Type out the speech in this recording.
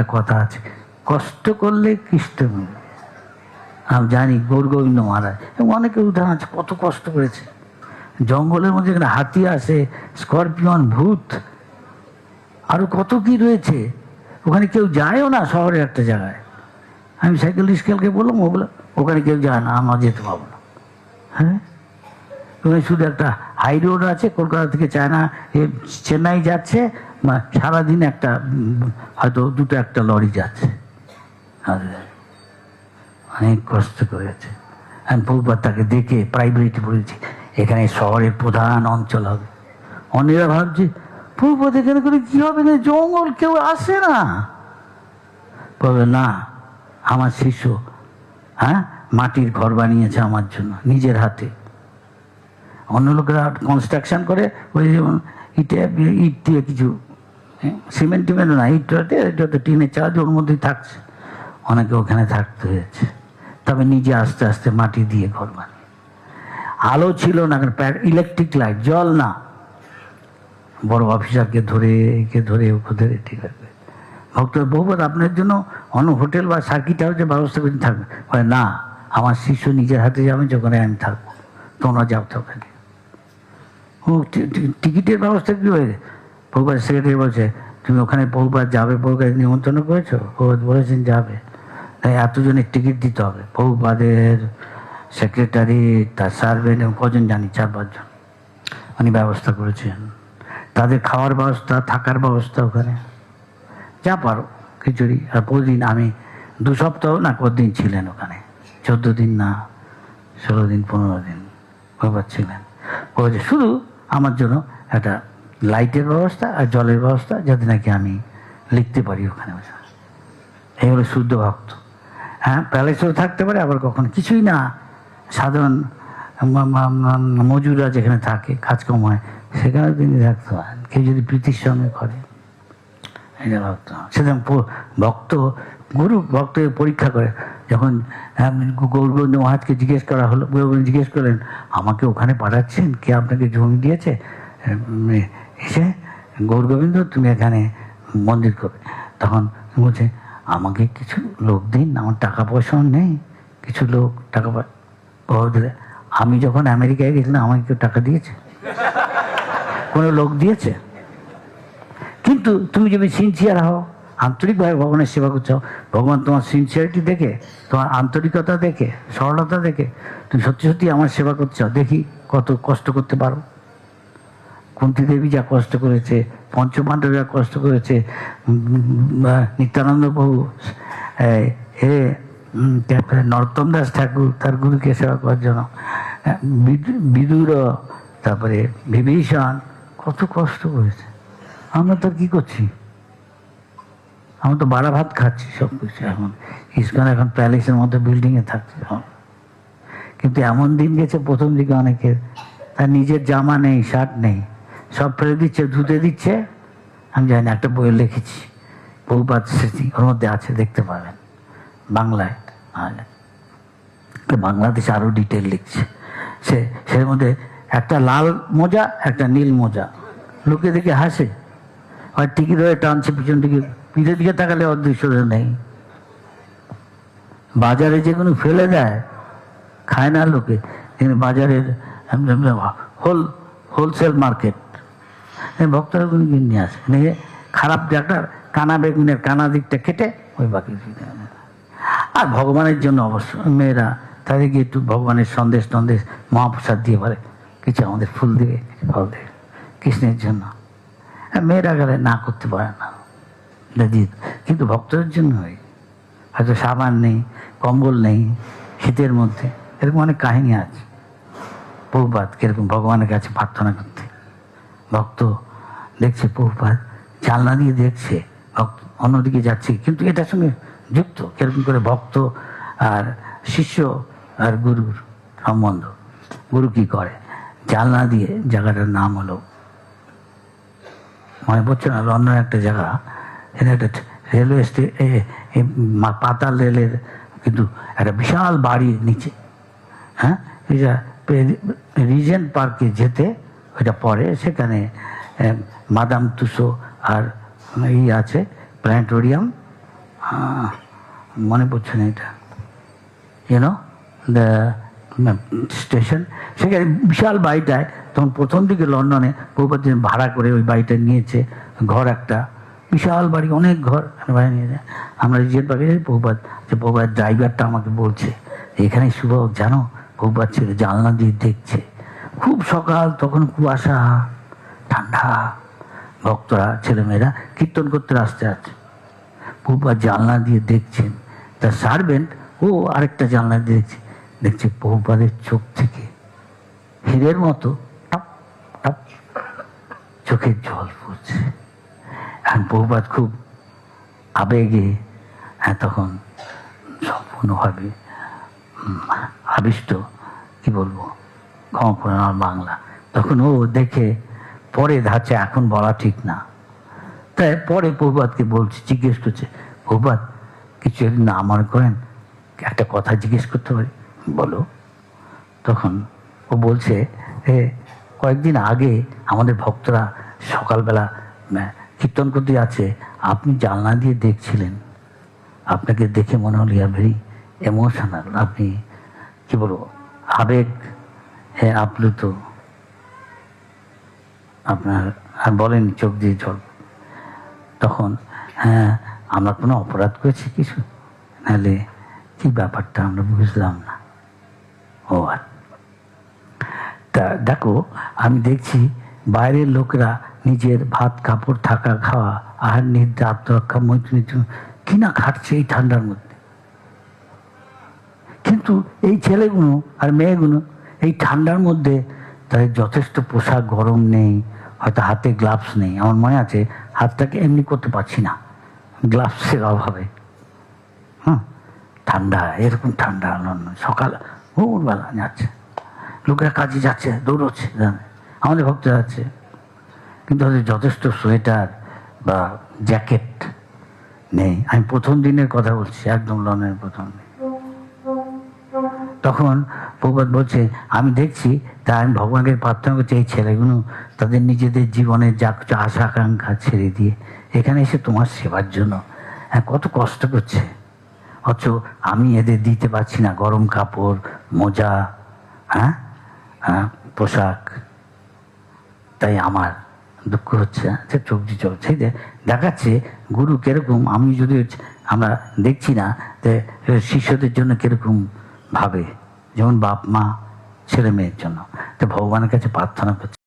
একটা কথা আছে, কষ্ট করলে কৃষ্ট মিলবে আমি জানি গৌর গোবিন্দ মহারাজ, এবং অনেকে উদাহরণ আছে, কত কষ্ট করেছে। জঙ্গলের মধ্যে এখানে হাতি আসে, স্করপিয়ন, ভূত, আরও কত কি রয়েছে, ওখানে কেউ যায়ও না শহরের একটা জায়গায়। আমি সাইকেল স্কেলকে বললাম, ও বলে ওখানে কেউ যায় না, আমরা যেতে পারব না। হ্যাঁ? ওখানে শুধু একটা হাই রোড আছে, কলকাতা থেকে চায়না চেন্নাই যাচ্ছে সারাদিন একটা, হয়তো দুটো একটা লরি যাচ্ছে। অনেক কষ্ট করেছে। আমি বহুবার তাকে দেখে প্রাইভেটে বলেছি, এখানে শহরের প্রধান অঞ্চল হবে। অনেরা ভাবছে পূর্বত এখানে করে কি হবে না, জঙ্গল কেউ আসে না। বলে না, আমার শিশু হ্যাঁ মাটির ঘর বানিয়েছে আমার জন্য, নিজের হাতে। অন্য লোকেরা কনস্ট্রাকশন করে, ওই যেমন ইটে, ইট দিয়ে কিছু হ্যাঁ, সিমেন্ট টিমেন্ট না ইটটাতে এটা তো টিনের চার্জ ওর মধ্যেই থাকছে। অনেকে ওখানে থাকতে হয়েছে। তবে নিজে আস্তে আস্তে মাটি দিয়ে ঘর বানিয়ে। আলো ছিল না ইলেকট্রিক লাইট জল না। বড় অফিসারকে ধরে একে ধরে ওকে ধরে ঠিক আছে। ভক্ত বহুবার আপনার জন্য অন্য হোটেল বা সার্কিট হাউসের ব্যবস্থা করে থাকবে বলে না আমার শিশু নিজের হাতে যাবে যখন আমি থাকব। তোমরা যাও তো ওখানে ও টিকিটের ব্যবস্থা কি হয়েছে? বহুবার সেক্রেটারি বলছে, তুমি ওখানে বহুবার যাবে, বহুবার নিমন্ত্রণ করেছ? ও বলেছেন, যাবে। তাই এতজনের টিকিট দিতে হবে। বহুবাদের সেক্রেটারি, তার সার্ভেন্ট এবং কজন জানি, চার পাঁচজন উনি ব্যবস্থা করেছেন। তাদের খাওয়ার ব্যবস্থা, থাকার ব্যবস্থা ওখানে। যা পারো, খিচুড়ি। আর প্রতিদিন আমি দু সপ্তাহ না কতদিন ছিলেন ওখানে। চোদ্দ দিন না, ষোলো দিন, পনেরো দিন ওইবার ছিলেন। শুধু আমার জন্য একটা লাইটের ব্যবস্থা আর জলের ব্যবস্থা যাতে নাকি আমি লিখতে পারি ওখানে। এই হলো শুদ্ধ ভক্ত। হ্যাঁ প্যালেসেও থাকতে পারে, আবার কখন কিছুই না। সাধারণ মা- মা- মা- মজুররা যেখানে থাকে, কাজকর্ম হয় সেখানে তিনি থাকতে পারেন। কেউ যদি প্রীতির সঙ্গে করে ভক্ত। সেরকম ভক্ত, গুরু ভক্তের পরীক্ষা করে, যখন গৌরগোবিন্দ মহাজকে জিজ্ঞেস করা হলো গৌরগোবিন্দ জিজ্ঞেস করলেন, আমাকে ওখানে পাঠাচ্ছেন? কে আপনাকে জমি দিয়েছে? এসে গৌরগোবিন্দ তুমি এখানে মন্দির করবে। তখন বলছে, আমাকে কিছু লোক দিন, আমার টাকা পয়সাও নেই, কিছু লোক টাকা পয়সা আমি যখন আমেরিকায় গেছিলাম, আমাকে কেউ টাকা দিয়েছে? কোনো লোক দিয়েছে? কিন্তু তুমি যদি সিনসিয়ার হও আন্তরিকভাবে ভগবানের সেবা করছ, ভগবান তোমার সিনসিয়ারিটি দেখে, তোমার আন্তরিকতা দেখে, সরলতা দেখে, তুমি সত্যি সত্যি আমার সেবা করছ, দেখি কত কষ্ট করতে পারো। কুন্তি দেবী যা কষ্ট করেছে পঞ্চপাণ্ডব যা কষ্ট করেছে নিত্যানন্দ এই, হে নরোত্তম দাস ঠাকুর তার গুরুকে সেবা করার জন্য বিদুর তারপরে বিভীষণ কত কষ্ট করেছে। আমরা তো কি করছি? আমরা তো বাড়া ভাত খাচ্ছি সব কিছু এখন। ইস্কন এখন প্যালেসের মধ্যে বিল্ডিংয়ে থাকছে এখন। কিন্তু এমন দিন গেছে প্রথম দিকে অনেকের তার নিজের জামা নেই শার্ট নেই। সব ফেলে দিচ্ছে, ধুতে দিচ্ছে। আমি জানি একটা বইয়ে লিখেছি। বহুপাত স্মৃতি, ওর মধ্যে আছে, দেখতে পাবেন। বাংলায় আর বাংলাদেশে আরও ডিটেল লিখছে। সে, সের মধ্যে একটা লাল মোজা, একটা নীল মোজা। লোকে দেখে হাসে। আর টিকিট হয়ে টানছে, পিছন দিকে। পিঠের দিকে তাকালে অদৃশ্য নেই। বাজারে যেগুলো ফেলে দেয়। খায় না লোকে। বাজারের হোল হোলসেল মার্কেট ভক্তরা নিয়ে আসে। নিয়ে খারাপ জায়গা কানা বেগুনের কানা দিকটা কেটে ওই বাকি আর ভগবানের জন্য অবশ্য মেয়েরা তাদেরকে একটু ভগবানের সন্দেশ টন্দেশ মহাপ্রসাদ দিয়ে বলে, কিছু আমাদের ফুল কিছু ফল দেবে, কৃষ্ণের জন্য। মেয়েরা গেলে না করতে পারে না। দিয়ে দেয়। কিন্তু ভক্তদের জন্য হয়। হয়তো সাবান নেই, কম্বল নেই, শীতের মধ্যে। এরকম অনেক কাহিনী আছে। বহুপাত কীরকম ভগবানের কাছে প্রার্থনা করতে। ভক্ত দেখছে বহুপাত জানলা দিয়ে দেখছে অন্যদিকে যাচ্ছে। কিন্তু এটার সঙ্গে যুক্ত, কীরকম করে ভক্ত আর শিষ্য আর গুরুর সম্বন্ধ। গুরু কি করে? জানলা দিয়ে জায়গাটার নাম হলো, মনে পড়ছে না লন্ডন একটা জায়গা। এটা একটা রেলওয়ে স্টে পাতাল রেলের কিন্তু একটা বিশাল বাড়ির নিচে। হ্যাঁ? রিজেন্ট পার্কে যেতে, ওইটা পরে, সেখানে মাদাম তুসো আর ই আছে প্ল্যানেটোরিয়াম মনে পড়ছে না এটা। ইউনো দ্য স্টেশন সেখানে বিশাল বাড়িটায় তখন প্রথম দিকে লন্ডনে বহুপাত ভাড়া করে ওই বাড়িটা নিয়েছে, ঘর একটা। বিশাল বাড়ি, অনেক ঘর ভাড়া নিয়েছে আমরা রিজের পাখি বহুপাত যে বহুপাত ড্রাইভারটা আমাকে বলছে, এখানে শুভ, জানো? বহুপাত ছেলে জানলা দিয়ে দেখছে। খুব সকাল, তখন কুয়াশা ঠান্ডা, ভক্তরা, ছেলেমেয়েরা কীর্তন করতে রাস্তায় আছে বহুবার জানলা দিয়ে দেখছেন তার সার্ভেন্ট ও, আরেকটা জানলা দিয়ে দেখছে। দেখছে বহুবারের চোখ থেকে হীরের মতো টপ টপ চোখের জল পড়ছে। আর বহুবাদ খুব আবেগে হ্যাঁ তখন সম্পূর্ণভাবে আবিষ্ট, কি বলব, ক্ষমা আমার বাংলা। তখন ও দেখে পরে ধাঁচে এখন বলা ঠিক না। তাই পরে প্রভাতকে বলছে, জিজ্ঞেস করছে, প্রভাত, কিছু যদি না মনে করেন, একটা কথা জিজ্ঞেস করতে পারি? বলো। তখন ও বলছে, এ, কয়েকদিন আগে আমাদের ভক্তরা সকালবেলা কীর্তন করতে আছে আপনি জানলা দিয়ে দেখছিলেন। আপনাকে দেখে মনে হলো, ইয়া ভেরি এমোশনাল আপনি, কী বলব, আবেগ হ্যাঁ আপ্লুত। আপনার, আর বলেন চোখ দিয়ে জল। তখন হ্যাঁ আমরা কোনো অপরাধ করেছি কিছু? নাহলে কি ব্যাপারটা আমরা বুঝলাম না? ও আর তা দেখো, আমি দেখছি বাইরের লোকেরা নিজের ভাত, কাপড়, থাকা, খাওয়া, আহার নিদ্রা, আত্মরক্ষা মৈত্রীর জন্য কিনা খাটছে এই ঠান্ডার মধ্যে? কিন্তু এই ছেলেগুলো আর মেয়েগুলো এই ঠান্ডার মধ্যে তাদের যথেষ্ট পোশাক গরম নেই, হয়তো হাতে গ্লাভস নেই। আমার মনে আছে, হাতটাকে এমনি করতে পারছি না। গ্লাভসের অভাবে। হ্যাঁ ঠান্ডা, এরকম ঠান্ডা সকাল, ভোরবেলা যাচ্ছে। লোকেরা কাজে যাচ্ছে, দৌড়চ্ছে আমাদের ভক্ত যাচ্ছে। কিন্তু ওদের যথেষ্ট সোয়েটার বা জ্যাকেট নেই। আমি প্রথম দিনের কথা বলছি, একদম লন্ডনের প্রথম দিন। তখন প্রবাদ বলছে, আমি দেখছি তা আমি ভগবানকে প্রার্থনা করছি, এই ছেলেগুলো তাদের নিজেদের জীবনের যা কিছু আশা আকাঙ্ক্ষা ছেড়ে দিয়ে এখানে এসে তোমার সেবার জন্য। হ্যাঁ কত কষ্ট করছে। অথচ আমি এদের দিতে পারছি না, গরম কাপড়, মোজা হ্যাঁ হ্যাঁ পোশাক। তাই আমার দুঃখ হচ্ছে আচ্ছা চোখ দিয়ে চোখ। সেই যে দেখাচ্ছে, গুরু কীরকম? আমি যদি আমরা দেখছি না, যে শিষ্যদের জন্য কীরকম ভাবে। যেমন বাপ মা ছেলে মেয়ের জন্য। তো ভগবানের কাছে প্রার্থনা করছে।